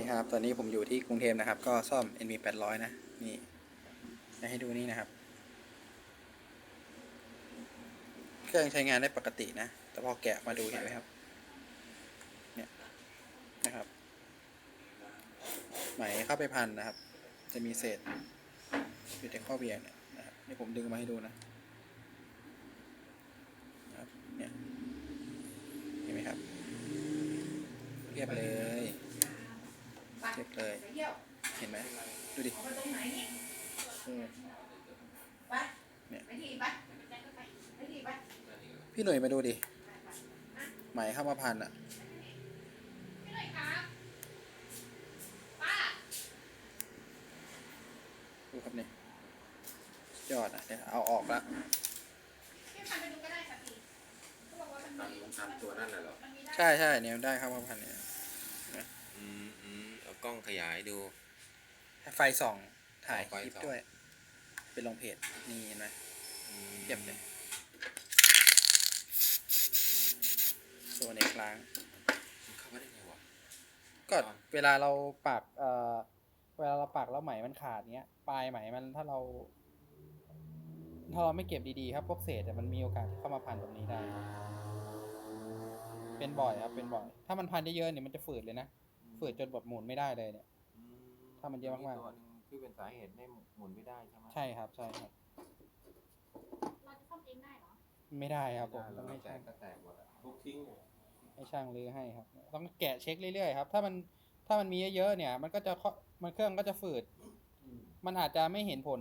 นี่ครับ ตอนนี้ผมอยู่ที่กรุงเทพนะครับ ก็ซ่อม NV 800 นะ นี่จะให้ดูนี่นะครับ เครื่องใช้งานได้ปกตินะ แต่พอแกะมาดูเห็นไหมครับ เนี่ยนะครับ ไหมเข้าไปพันนะครับ จะมีเศษอยู่ในข้อเบียงเนี่ยนะครับนี่ผมดึงมาให้ดูนะนะครับเนี่ย เห็นไหมครับเรียบเลย เรียบเลยไปเที่ยวเห็นไหมดูดิออกไปตรงไหนนี่เออไปเนี่ยไปที่ไปไปที่ไปพี่หน่วยมาดูดิไหมเข้ามาพันอะพี่หน่อยครับป้าดูครับเนี่ยสุดยอดอะเดี๋ยวเอาออกละพี่พันไปดูก็ได้ค่ะพี่เขาบอกว่ามันตามมีตามตัวนั่นน่ะเหรอมันมีได้ใช่ใช่เนี่ยได้เข้ามาพันเนี่ยอืมอืมเอา กล้องขยายดู ไฟส่องถ่ายอ๋อไฟคลิปส่องด้วย เป็นลงเพจนี่เห็นไหมอืมเทียบเลยตัวในกลางมันเข้ามาได้ไงวะก็ครับเวลาเราปักเอ่อเวลาเราปักแล้วไหมมันขาดเนี้ยปลายไหมมันถ้าเรา ถ้าเราไม่เก็บดีๆครับพวกเศษอะมันมีโอกาสที่เข้ามาพันตรงนี้ได้ เป็นบ่อยครับเป็นบ่อย ถ้ามันพันเยอะๆเนี่ยมันจะฝืดเลยนะ ฝืดจนแบบหมุนไม่ได้เลยเนี่ย อืถ้ามันเยอะมากๆ ตัวหนึงคือเป็นสาเหตุให้หมุนไม่ได้ใช่ไหม ใช่ครับ ใช่ครับ เราจะซ่อมเองได้เหรอ ไม่ได้ครับผมไม่ต้องได้ให้แตช่างกก็แตกหมดอะทุกทิ้งเลย ให้ช่างรื้อให้ครับ ต้องแกะเช็คเรื่อยๆครับ ถ้ามันถ้ามันมีเยอะๆเนี่ย มันก็จะค่อยมันเครื่องก็จะฝืดอืมมันอาจจะไม่เห็นผล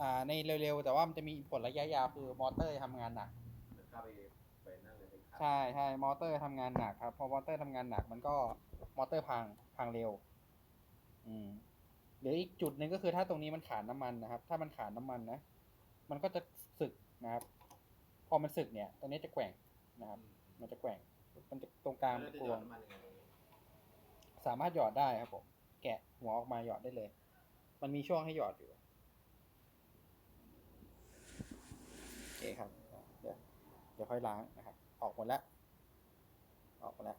อ่าในเร็วๆ แต่ว่ามันจะมีผลระยะยาวคือมอเตอร์ทำงานหนักมันเข้าไป ไปนั่นเลยไปขัดใช่ใช่มอเตอร์ทำงานหนักครับ พอมอเตอร์ทำงานหนักมันก็มอเตอร์พังพังเร็ว อืมเดี๋ยวอีกจุดหนึ่งก็คือถ้าตรงนี้มันขาดน้ำมันนะครับ ถ้ามันขาดน้ำมันนะมันก็จะสึกนะครับ พอมันสึกเนี่ยตรงนี้จะแกว่งนะครับ มันจะแกว่ง มันจะตรงกลางแล้วมันจะกหยลอวดงน้ำมันยังไงตรงนี้สามารถหยอดได้ครับผม แกะหัวออกมาหยอดได้เลย มันมีช่วงให้หยอดอยู่ โอเคครับ เดี๋ยว เดี๋ยวค่อยล้างนะครับ ออกหมดแล้ว ออกหมดแล้ว